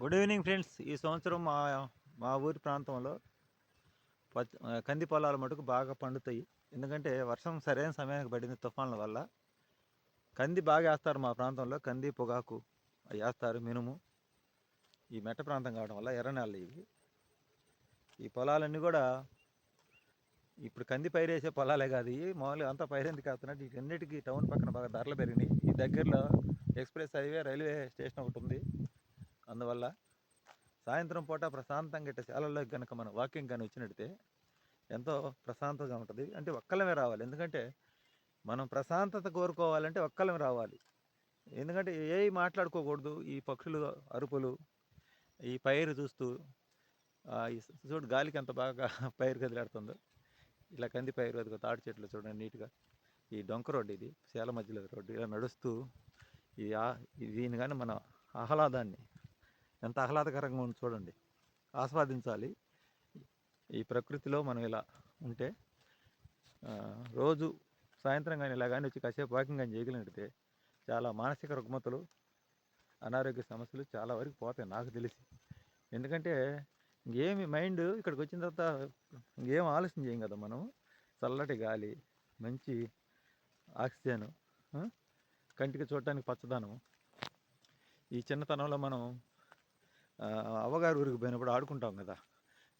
Good evening friends ఈ సంవత్సరం మా మా ఊరి ప్రాంతంలో పత్ కంది పొలాలు మటుకు బాగా పండుతాయి. ఎందుకంటే వర్షం సరైన సమయానికి పడింది తుఫాన్ల వల్ల. కంది బాగా వేస్తారు మా ప్రాంతంలో. కంది పొగాకు అవి వేస్తారు మినుము. ఈ మెట్ట ప్రాంతం కావడం వల్ల ఎర్ర నేలలు ఇవి. ఈ పొలాలన్నీ కూడా ఇప్పుడు కంది పైరేసే పొలాలే కాదు ఇవి. మామూలుగా అంతా పైరెందుకు కాస్తున్నట్టు వీటన్నిటికీ టౌన్ పక్కన బాగా ధరలు పెరిగినాయి. ఈ దగ్గరలో ఎక్స్ప్రెస్ హైవే రైల్వే స్టేషన్ ఒకటి ఉంది. అందువల్ల సాయంత్రం పూట ప్రశాంతంగా ఇట్ట శాలల్లోకి కనుక మనం వాకింగ్ కానీ వచ్చినట్టే ఎంతో ప్రశాంతంగా ఉంటుంది. అంటే ఒక్కలమే రావాలి. ఎందుకంటే మనం ప్రశాంతత కోరుకోవాలంటే ఒక్కలమే రావాలి. ఎందుకంటే ఏ మాట్లాడుకోకూడదు. ఈ పక్షులు అరుపులు ఈ పైరు చూస్తూ ఈ చూడు గాలికి ఎంత బాగా పైరు కదిలాడుతుందో. ఇలా కంది పైరు అదిగో తాడి చెట్లు చూడండి నీట్గా. ఈ డొంక రోడ్డు ఇది. సేల మధ్యలో రోడ్డు. ఇలా నడుస్తూ ఈ దీని కానీ మన ఆహ్లాదాన్ని ఎంత ఆహ్లాదకరంగా ఉంది చూడండి. ఆస్వాదించాలి. ఈ ప్రకృతిలో మనం ఇలా ఉంటే రోజు సాయంత్రం కానీ ఇలా కానీ వచ్చి కాసేపు వాకింగ్ కానీ చేయగలిగితే చాలా మానసిక రుగ్మతలు అనారోగ్య సమస్యలు చాలా వరకు పోతాయి నాకు తెలిసి. ఎందుకంటే ఇంకేమి మైండ్ ఇక్కడికి వచ్చిన తర్వాత ఇంకేం ఆలోచన చేయం కదా మనం. చల్లటి గాలి మంచి ఆక్సిజన్ కంటికి చూడటానికి పచ్చదనం ఈ చిన్నతనంలో మనం అవ్వగారు ఊరికి పోయినప్పుడు ఆడుకుంటాం కదా.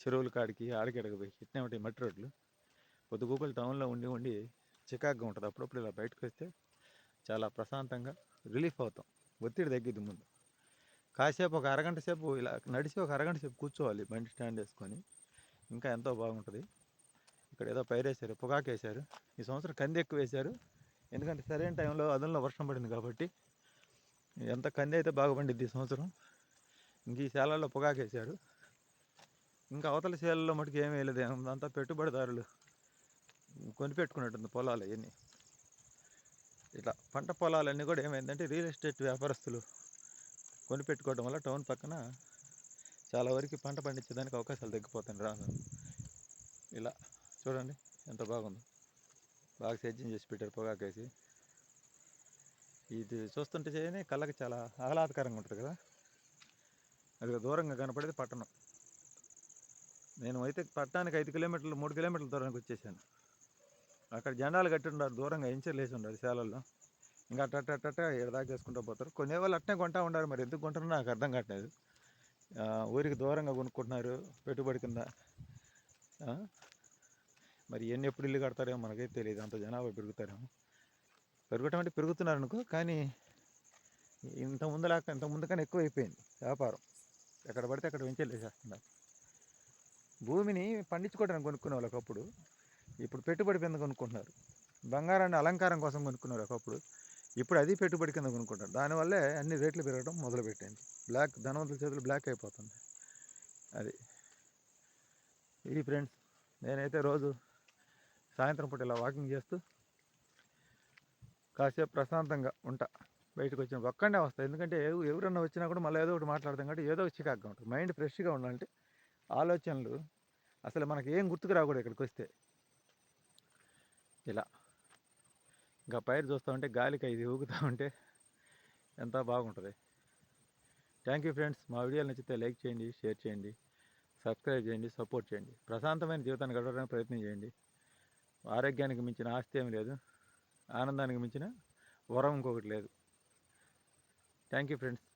చెరువుల కాడికి ఆడికెడకి పోయి ఇట్నే ఉంటాయి మట్టి రోడ్లు. పొద్దుగూపలు టౌన్లో ఉండి ఉండి చికాగ్గా ఉంటుంది. అప్పుడప్పుడు ఇలా బయటకు వస్తే చాలా ప్రశాంతంగా రిలీఫ్ అవుతాం. ఒత్తిడి తగ్గిద్ది ముందు. కాసేపు ఒక అరగంట సేపు ఇలా నడిచి ఒక అరగంట సేపు కూర్చోవాలి. బండి స్టాండ్ వేసుకొని. ఇంకా ఎంతో బాగుంటుంది. ఇక్కడ ఏదో పైరేసారు పొగాకు వేశారు ఈ సంవత్సరం కంది ఎక్కువ వేశారు. ఎందుకంటే సరైన టైంలో అదనంలో వర్షం పడింది కాబట్టి ఎంత కంది అయితే బాగా పండిద్ది ఈ సంవత్సరం. ఇంక ఈ శాలల్లో పొగాకేశాడు. ఇంకా అవతల శాలలో మటుకు ఏమీ వేయలేదు. అంతా పెట్టుబడిదారులు కొనిపెట్టుకున్నట్టుంది పొలాలు అవన్నీ ఇట్లా పంట పొలాలన్నీ కూడా ఏమైందంటే రియల్ ఎస్టేట్ వ్యాపారస్తులు కొనిపెట్టుకోవడం వల్ల టౌన్ పక్కన చాలా వరకు పంట పండించేదానికి అవకాశాలు తగ్గిపోతాయి రాను. ఇలా చూడండి ఎంత బాగుందో. బాగా సేద్యం చేసి పెట్టారు పొగాకేసి. ఇది చూస్తుంటే చేయని కళ్ళకి చాలా ఆహ్లాదకరంగా ఉంటుంది కదా. అది దూరంగా కనపడేది పట్టణం. నేను అయితే పట్టణానికి ఐదు కిలోమీటర్లు మూడు కిలోమీటర్ల దూరానికి వచ్చేసాను. అక్కడ జెండాలు కట్టి ఉండారు దూరంగా ఇంచర్లు వేసి ఉండారు శాలల్లో. ఇంకా అట్ట అట్ట అట్ట దాకా చేసుకుంటూ పోతారు. కొన్ని వాళ్ళు అట్నే కొంటా ఉండారు మరి ఎందుకు కొంటారో నాకు అర్థం కావట్లేదు. ఊరికి దూరంగా కొనుక్కుంటున్నారు పెట్టుబడి కింద. మరి ఎన్ని ఎప్పుడు ఇల్లు కడతారేమో మనకైతే తెలియదు అంత జనాభా పెరుగుతారేమో. పెరగటం అంటే పెరుగుతున్నారు అనుకో కానీ ఇంత ముందులాక ఇంత ముందు కన్నా ఎక్కువ అయిపోయింది వ్యాపారం. ఎక్కడ పడితే అక్కడ వెంచెల్లేసేస్తున్నారు భూమిని పండించుకోవడానికి కొనుక్కునే వాళ్ళు ఒకప్పుడు ఇప్పుడు పెట్టుబడి కింద కొనుక్కుంటున్నారు. బంగారాన్ని అలంకారం కోసం కొనుక్కున్నారు ఒకప్పుడు ఇప్పుడు అది పెట్టుబడి కింద కొనుక్కుంటారు దానివల్లే అన్ని రేట్లు పెరగడం మొదలుపెట్టింది. బ్లాక్ ధనవంతుల చేతులు బ్లాక్ అయిపోతుంది. అది. ఇది ఫ్రెండ్స్ నేనైతే రోజు సాయంత్రం పూట ఇలా వాకింగ్ చేస్తూ కాసేపు ప్రశాంతంగా ఉంటా. బయటకు వచ్చిన ఒక్కడే వస్తాయి. ఎందుకంటే ఎవరన్నా వచ్చినా కూడా మళ్ళీ ఏదో ఒకటి మాట్లాడతాం కాబట్టి ఏదో ఒక చికాగ్గా ఉంటుంది. మైండ్ ఫ్రెష్గా ఉండాలంటే ఆలోచనలు అసలు మనకి ఏం గుర్తుకు రాకూడదు ఇక్కడికి వస్తే. ఇలా. ఇంకా పైరు చూస్తూ ఉంటే గాలికి ఇది ఊగుతూ ఉంటే ఎంత బాగుంటుంది. Thank you friends. మా వీడియోలు నచ్చితే లైక్ చేయండి షేర్ చేయండి సబ్స్క్రైబ్ చేయండి సపోర్ట్ చేయండి. ప్రశాంతమైన జీవితాన్ని గడపడానికి ప్రయత్నం చేయండి. ఆరోగ్యానికి మించిన ఆస్తి ఏమి లేదు. ఆనందానికి మించిన వరం ఇంకొకటి లేదు. Thank you friends